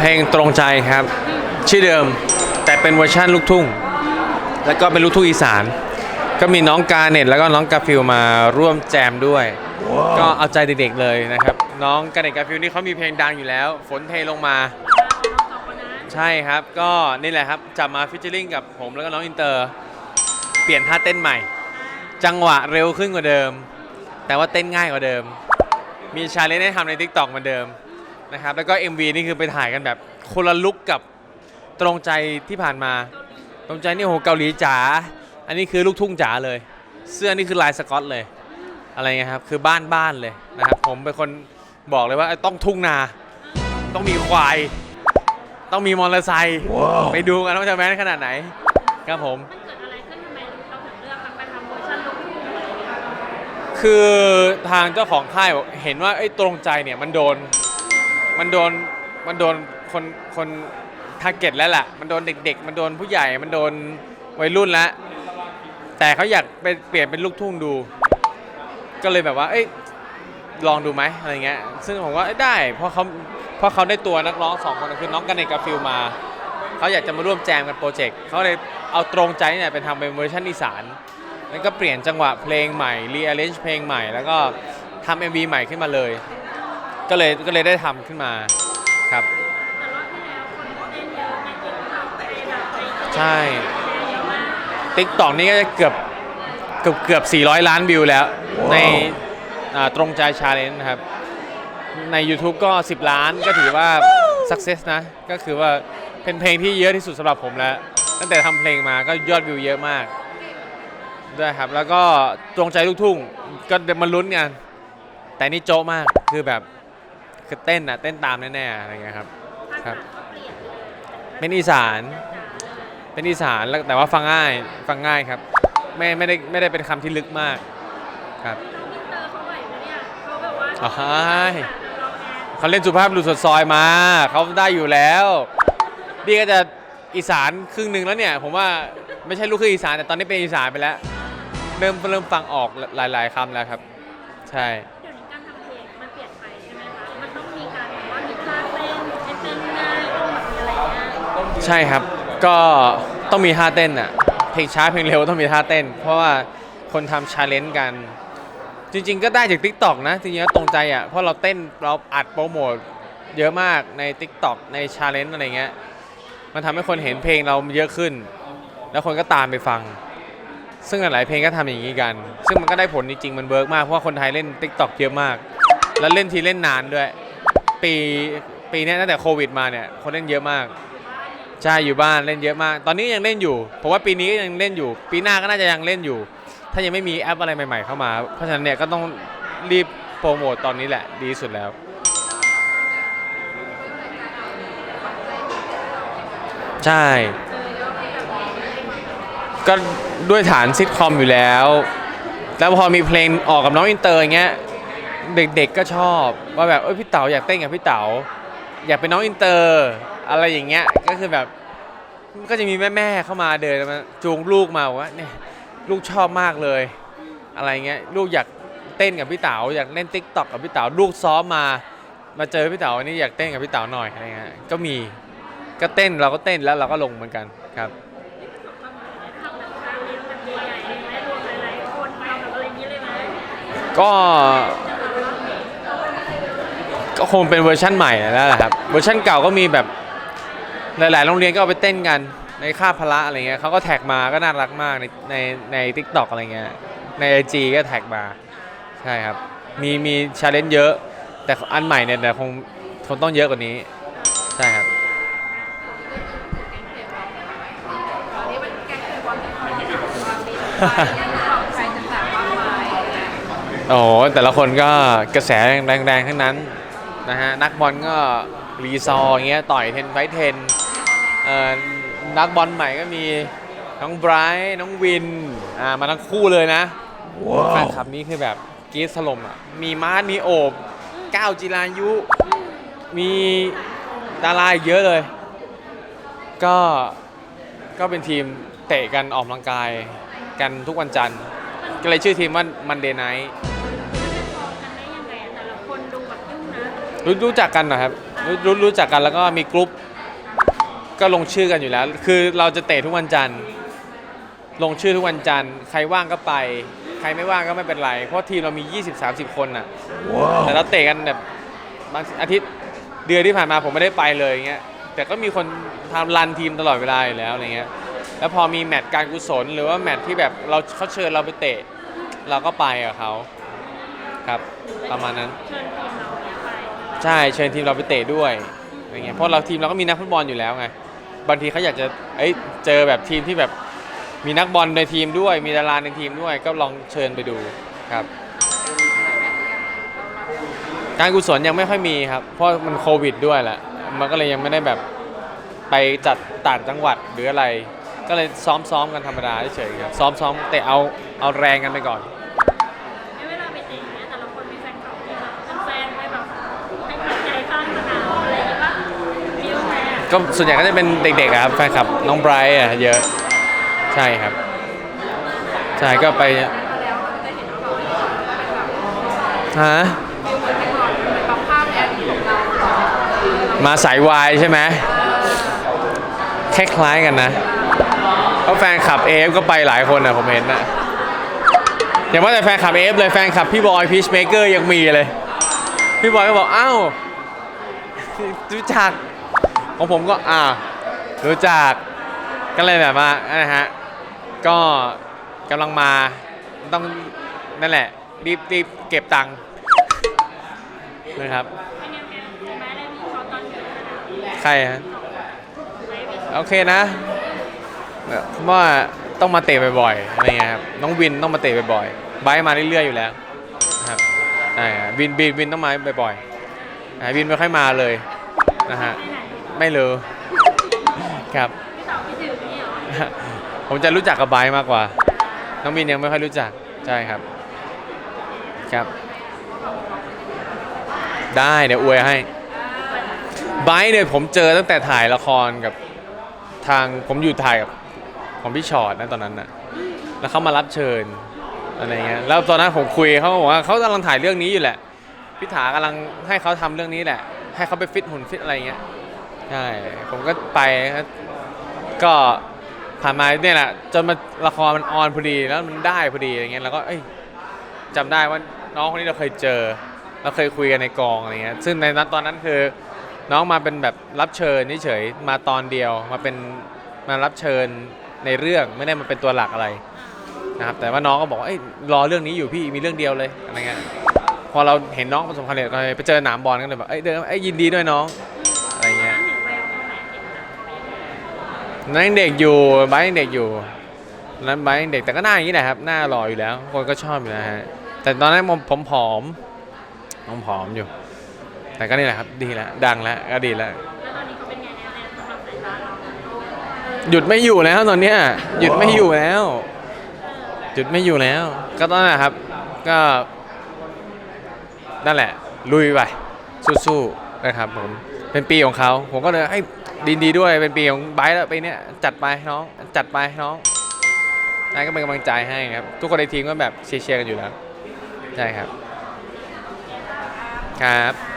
เพลงตรงใจครับ ชื่อเดิมแต่เป็นเวอร์ชันลูกทุ่ง แล้วก็เป็นลูกทุ่งอีสาน ก็มีน้องกาเน็ตแล้วก็น้องกาฟิลมาร่วมแจมด้วย ก็เอาใจเด็กๆเลยนะครับ น้องกาเน็ตกาฟิลนี่เขามีเพลงดังอยู่แล้ว ฝนเทลงมา ใช่ครับก็นี่แหละครับจับมาฟิชเชอร์ลิงกับผมแล้วก็น้องอินเตอร์ เปลี่ยนท่าเต้นใหม่ จังหวะเร็วขึ้นกว่าเดิม แต่ว่าเต้นง่ายกว่าเดิม มีชาเลนจ์ให้ทำใน TikTok เหมือนเดิม นะครับแล้วก็ MV นี่คือไปถ่ายกันแบบคนละลุกกับตรงใจที่ผ่านมา ตรงใจนี่โหเกาหลีจ๋าอันนี้คือลูกทุ่งจ๋าเลย เสื้อนี่คือลายสกอตเลย อะไรเงี้ยครับคือบ้านบ้านๆเลยนะครับผมเป็นคนบอกเลยว่าต้องทุ่งนา ต้องมีควาย ต้องมีมอเตอร์ไซค์ไปดูกันว่าจะแมนขนาดไหนครับผม มันเกิดอะไรขึ้นทำไมเราถึงเลือกมาทำเวอร์ชันลูกทุ่งอะไรอย่างเงี้ยคือทางเจ้าของค่ายบอกเห็นว่าไอ้ตรงใจเนี่ยมันโดน มันโดนมันโดนคนคนทาร์เก็ตแล้วแหละมันโดนเด็ก ๆ มันโดนผู้ใหญ่ มันโดนวัยรุ่นแล้วแต่เขาอยากไปเปลี่ยนเป็นลูกทุ่งดู ก็เลยแบบว่า เอ้ยลองดูไหมอะไรเงี้ย ซึ่งผมว่าเอ้ยได้ เพราะเขาเพราะเขาได้ตัวนักร้องสองคนคือน้องกันเนกกับฟิลมา เขาอยากจะมาร่วมแจมกันโปรเจกต์เขาเลยเอาตรงใจเนี่ยเป็นทำเป็นเวอร์ชันอีสานแล้วก็เปลี่ยนจังหวะเพลงใหม่รีอ r เ n g e เพลงใหม่ แล้วก็ทำ MV ใหม่ขึ้นมาเลย ก็เลยก็เลยได้ทำขึ้นมาครับ แต่รอบที่แล้วคนเต้นเยอะในติ๊กต็อกในแบบในใช่ เยอะมากติ๊กต็อกนี่ก็จะเกือบเกือบเกือบ 400 ล้านวิวแล้ว ในอ่าตรงใจชาเลนจ์นะครับ ใน YouTube ก็ 10 ล้านก็ถือว่า success นะ ก็คือว่าเป็นเพลงที่เยอะที่สุดสำหรับผมแล้ว ตั้งแต่ทำเพลงมาก็ยอดวิวเยอะมากด้วยครับ แล้วก็ตรงใจลูกทุ่งก็มาลุ้นกัน แต่นี่โจ๊ะมากคือแบบ คือเต้นอะเต้นตามแน่ๆอะไรเงี้ยครับภาครัษาบก็เปลี่ยนเลยเป็นอีสาน เป็นอีสานแล้วแต่ว่าฟังง่ายฟังง่ายครับ ไม่ไม่ได้ไม่ได้เป็นคำที่ลึกมากครับมิสเตอร์เขาไหวไหมเนี่ยเขาแบบว่าอ๋อเราแอนเขาเล่นสุภาพบุรุษสดซอยมา เขาได้อยู่แล้วนี่ก็จะอีสานครึ่งหนึ่งแล้วเนี่ย ผมว่าไม่ใช่ลูกครึ่งอีสานแต่ตอนนี้เป็นอีสานไปแล้ว เริ่มเริ่มฟังออกหลาย ๆคำแล้วครับ ใช่ ช่ครับ ก็ต้องมีท่าเต้นอะ เพลงช้าเพลงเร็วต้องมีท่าเต้น เพราะว่าคนทำชาเลนจ์กัน จริง ๆ ก็ได้จาก Tik t o อกนะ จริงๆแล้วตรงใจอะ เพราะเราเต้นเราอัดโปรโมทเยอะมากใน Tik t o อกในชาเลนจ์อะไรเงี้ย มันทำให้คนเห็นเพลงเราเยอะขึ้น แล้วคนก็ตามไปฟัง ซึ่งหลายๆเพลงก็ทำอย่างนี้กัน ซึ่งมันก็ได้ผลจริงๆ มันเวิร์กมาก เพราะว่าคนไทยเล่น Tik t o อกเยอะมาก แล้วเล่นทีเล่นนานด้วย ปีปีนี้ตั้งแต่โควิดมาเนี่ย คนเล่นเยอะมาก ใช่อยู่บ้านเล่นเยอะมาก ตอนนี้ยังเล่นอยู่ผมว่าปีนี้ก็ยังเล่นอยู่ ปีหน้าก็น่าจะยังเล่นอยู่ ถ้ายังไม่มีแอปอะไรใหม่ ๆ เข้ามา เพราะฉะนั้นเนี่ยก็ต้องรีบโปรโมทตอนนี้แหละดีที่สุดแล้ว ใช่ ก็ด้วยฐานซิทคอมอยู่แล้ว แล้วพอมีเพลงออกกับน้องอินเตอร์อย่างเงี้ยเด็กๆก็ชอบว่าแบบเอ้ยพี่เต๋าอยากเต้นกับพี่เต๋าอยากเป็นน้องอินเตอร์ อะไรอย่างเงี้ยก็คือแบบก็จะมีแม่ๆเข้ามาเดินมาจูงลูกมาบอกว่าเนี่ยลูกชอบมากเลย อะไรเงี้ยลูกอยากเต้นกับพี่เต๋าอยากเล่นติ๊กต็อกกับพี่เต๋าลูกซ้อมมา มาเจอพี่เต๋าวันนี้อยากเต้นกับพี่เต๋าหน่อยอะไรเงี้ยก็มีก็เต้นเราก็เต้นแล้วเราก็ลงเหมือนกันครับ ก็ก็คงเป็นเวอร์ชั่นใหม่แล้วแหละครับ เวอร์ชั่นเก่าก็มีแบบ หลาย ๆ โรงเรียนก็เอาไปเต้นกันในค่าพละอะไรเงี้ยเขาก็แท็กมาก็น่ารักมากในในในทิกตอกอะไรเงี้ยในไอจีก็แท็กมาใช่ครับ มีมีชาเลนจ์เยอะ แต่อันใหม่เนี่ยเดี๋ยวคงคงต้องเยอะกว่านี้ใช่ครับโอ้โหแต่ละคนก็กระแสแรงๆทั้งนั้นนะฮะนักบอลก็ รีซอร์อย่างเงี้ยต่อยเทนไฟเทนเอ่อนักบอลใหม่ก็มีน้องไบรท์น้องวินอ่ามาทั้งคู่เลยนะแฟนคลับนี้คือแบบกรีดถล่มอะมีมาร์ทมีโอบก้าวจิรายุ มีดาราอีกเยอะเลย ก็ก็เป็นทีมเตะกันออกกำลังกายกันทุกวันจันทร์ ก็เลยชื่อทีมว่ามันเดย์ไนท์กันได้ยังไงอะแต่ละคนดูแบบยุ่งนะรู้รู้จักกันเหรอครับเอ รู้รู้รู้จักกันแล้วก็มีกลุ่มก็ลงชื่อกันอยู่แล้ว คือเราจะเตะทุกวันจันทร์ ลงชื่อทุกวันจันทร์ ใครว่างก็ไป ใครไม่ว่างก็ไม่เป็นไร เพราะทีมเรามี 20-30 คนน่ะ แต่เราเตะกันแบบบางอาทิตย์เดือนที่ผ่านมาผมไม่ได้ไปเลยอย่างเงี้ย แต่ก็มีคนทำรันทีมตลอดเวลาอยู่แล้วอะไรเงี้ย แล้วพอมีแมตช์การกุศลหรือว่าแมตช์ที่แบบเราเขาเชิญเราไปเตะ เราก็ไปกับเขาครับ ประมาณนั้น เชิญทีมเราเนี่ยไป ใช่เชิญทีมเราไปเตะด้วยอะไรเงี้ยเพราะเราทีมเราก็มีนักฟุตบอลอยู่แล้วไงบางทีเขาอยากจะเอ้ยเจอแบบทีมที่แบบมีนักบอลในทีมด้วย มีดาราในทีมด้วย ก็ลองเชิญไปดูครับ การกุศลยังไม่ค่อยมีครับ เพราะมันโควิดด้วยแหละ มันก็เลยยังไม่ได้แบบไปจัดต่างจังหวัดหรืออะไร ก็เลยซ้อมๆกันธรรมดาเฉยๆครับ ซ้อมๆแต่เอาเอาแรงกันไปก่อนใน ก็ส่วนใหญ่ก็จะเป็นเด็กๆอะครับแฟนคลับน้องไบรท์อะเยอะใช่ครับ ใช่ก็ไปฮะมาสายวายใช่ไหมคล้ายๆกันนะเพราะแฟนคลับเอฟก็ไปหลายคนอะผมเห็นนะอย่าว่าแต่แฟนคลับเอฟเลยแฟนคลับพี่บอยพีชเมเกอร์ยังมีเลย พี่บอยก็บอกอ้าวรู้จัก ของผมก็อ่ารู้จักก็เลยแบบว่านะฮะก็กำลังมาต้องนั่นแหละ รีบรีบเก็บตังค์นะครับใครฮะโอเคนะเพราะว่าต้องมาเตะบ่อยๆอะไรเงี้ยครับน้องวินต้องมาเตะบ่อยๆไบมาเรื่อยๆอยู่แล้วครับใช่ครับวินวินวินต้องมาบ่อยๆอ่าวินไม่ค่อยมาเลยนะฮะ ไม่รู้ครับผมจะรู้จักกับไบมากกว่า น้องมินยังไม่ค่อยรู้จักใช่ครับครับ ได้เดี๋ยวอวยให้ไบเนี่ยผมเจอตั้งแต่ถ่ายละครกับทางผมอยู่ถ่ายกับของพี่ชอตนะตอนนั้นน่ะ แล้วเขามารับเชิญอะไรเงี้ย แล้วตอนนั้นผมคุยเขาบอกว่าเขากำลังถ่ายเรื่องนี้อยู่แหละ พี่ถากำลังให้เขาทำเรื่องนี้แหละ ให้เขาไปฟิตหุ่นฟิตอะไรเงี้ย ใช่ ผมก็ไปครับก็ผ่านมาเนี่ยแหละจนมาละครมันออนพอดีแล้วมันได้พอดีอะไรเงี้ยแล้วก็เอ้ยจำได้ว่าน้องคนนี้เราเคยเจอ เราเคยคุยกันในกองอะไรเงี้ยซึ่งในนั้นตอนนั้นคือ น้องมาเป็นแบบรับเชิญเฉยๆมาตอนเดียวมาเป็นมารับเชิญในเรื่องไม่ได้มาเป็นตัวหลักอะไรนะครับแต่ว่าน้องก็บอกว่าเอ้ยรอเรื่องนี้อยู่พี่มีเรื่องเดียวเลยอะไรเงี้ยพอเราเห็นน้องประสบความสำเร็จเราไปเจอหนามบอลกันเลยแบบเอ้ยเดินเอ้ยยินดีด้วยน้อง นั่นยังเด็กอยู่ไบร์ทยังเด็กอยู่นั้นไบร์ทยังเด็กแต่ก็หน้าอย่างนี้แหละครับ หน้าหล่ออยู่แล้ว คนก็ชอบอยู่แล้วฮะแต่ตอนนั้นผมผมผอมผมผอมอยู่ แต่ก็นี่แหละครับดีแล้วดังแล้วก็ดีแล้ว แล้วตอนนี้เขาเป็นไงแน่ๆสำหรับสายตาเราหยุดไม่อยู่แล้วตอนเนี้ยหยุดไม่อยู่แล้ว หยุดไม่อยู่แล้ว ก็ตอนนั้นนะครับ ก็นั่นแหละ ลุยไปสู้ๆนะครับผมเป็นปีของเขา ผมก็เลยให้ ดีดีด้วยเป็นปีของไบร์ทแล้วปีเนี้ยจัดไปน้องจัดไปน้องนั่นก็เป็นกำลังใจให้ครับ ทุกคนในทีมก็แบบเชียร์ๆกันอยู่แล้ว ใช่ครับ ครับ